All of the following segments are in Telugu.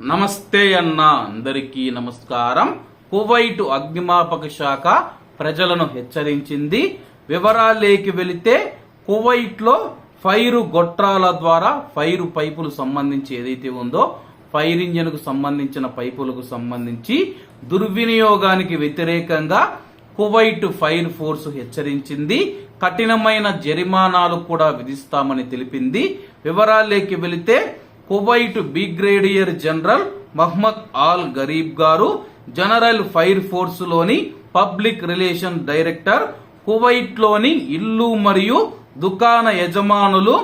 నమస్తే అన్న అందరికీ నమస్కారం. కువైట్ అగ్నిమాపక శాఖ ప్రజలను హెచ్చరించింది. వివరాలేకి వెళితే కువైట్లో ఫైరు గొట్రాల ద్వారా ఫైరు పైపులు సంబంధించి ఏదైతే ఉందో ఫైర్ ఇంజన్కు సంబంధించిన పైపులకు సంబంధించి దుర్వినియోగానికి వ్యతిరేకంగా కువైట్ ఫైర్ ఫోర్స్ హెచ్చరించింది. కఠినమైన జరిమానాలు కూడా విధిస్తామని తెలిపింది. వివరాలేకి వెళితే Kuwait brigadier general Mohammed Al Gharib గారు జనరల్ ఫైర్ ఫోర్స్లోని పబ్లిక్ రిలేషన్ డైరెక్టర్ కువైట్లోని ఇల్లు మరియు దుకాణ యజమానులు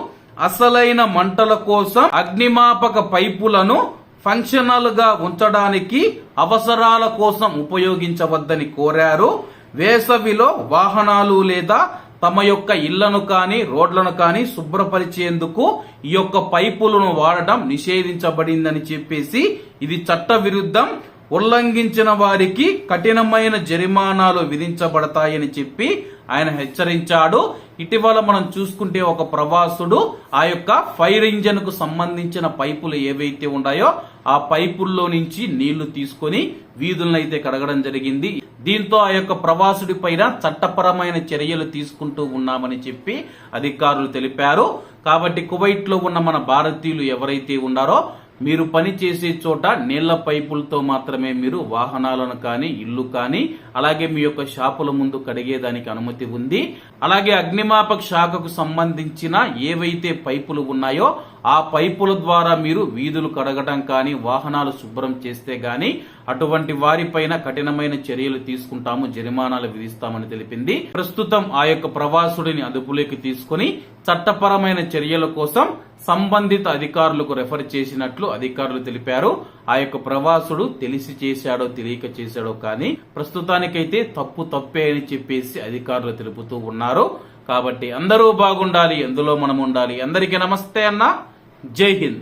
అసలైన మంటల కోసం అగ్నిమాపక పైపులను ఫంక్షనల్గా ఉంచడానికి అవసరాల కోసం ఉపయోగించవద్దని కోరారు. వేసవిలో వాహనాలు లేదా తమ యొక్క ఇళ్ళను కానీ రోడ్లను కానీ శుభ్రపరిచేందుకు ఈ యొక్క పైపులను వాడటం నిషేధించబడిందని చెప్పేసి ఇది చట్ట విరుద్ధం. ఉల్లంఘించిన వారికి కఠినమైన జరిమానాలు విధించబడతాయని చెప్పి ఆయన హెచ్చరించాడు. ఇటీవల మనం చూసుకుంటే ఒక ప్రవాసుడు ఆ యొక్క ఫైర్ ఇంజన్కు సంబంధించిన పైపులు ఏవైతే ఉన్నాయో ఆ పైపుల్లో నుంచి నీళ్ళు తీసుకొని వీధులను అయితే కడగడం జరిగింది. దీంతో ఆ యొక్క ప్రవాసుడి పైన చట్టపరమైన చర్యలు తీసుకుంటూ ఉన్నామని చెప్పి అధికారులు తెలిపారు. కాబట్టి కువైట్లో ఉన్న మన భారతీయులు ఎవరైతే ఉన్నారో మీరు పని చేసే చోట నీళ్ళ పైపులతో మాత్రమే మీరు వాహనాలను కానీ ఇల్లు కానీ అలాగే మీ యొక్క షాపుల ముందు కడిగేదానికి అనుమతి ఉంది. అలాగే అగ్నిమాపక శాఖకు సంబంధించిన ఏవైతే పైపులు ఉన్నాయో ఆ పైపుల ద్వారా మీరు వీధులు కడగటం కానీ వాహనాలు శుభ్రం చేస్తే కానీ అటువంటి వారిపైన కఠినమైన చర్యలు తీసుకుంటాము జరిమానాలు విధిస్తామని తెలిపింది. ప్రస్తుతం ఆ యొక్క ప్రవాసుడిని అదుపులోకి తీసుకుని చట్టపరమైన చర్యల కోసం సంబంధిత అధికారులకు రెఫర్ చేసినట్లు అధికారులు తెలిపారు. ఆ యొక్క ప్రవాసుడు తెలిసి చేశాడో తెలియక చేశాడో కానీ ప్రస్తుతానికైతే తప్పు తప్పే అని చెప్పేసి అధికారులు తెలుపుతూ ఉన్నారు. కాబట్టి అందరూ బాగుండాలి ఎందులో మనం ఉండాలి అందరికీ నమస్తే అన్న. জয় হিন্দ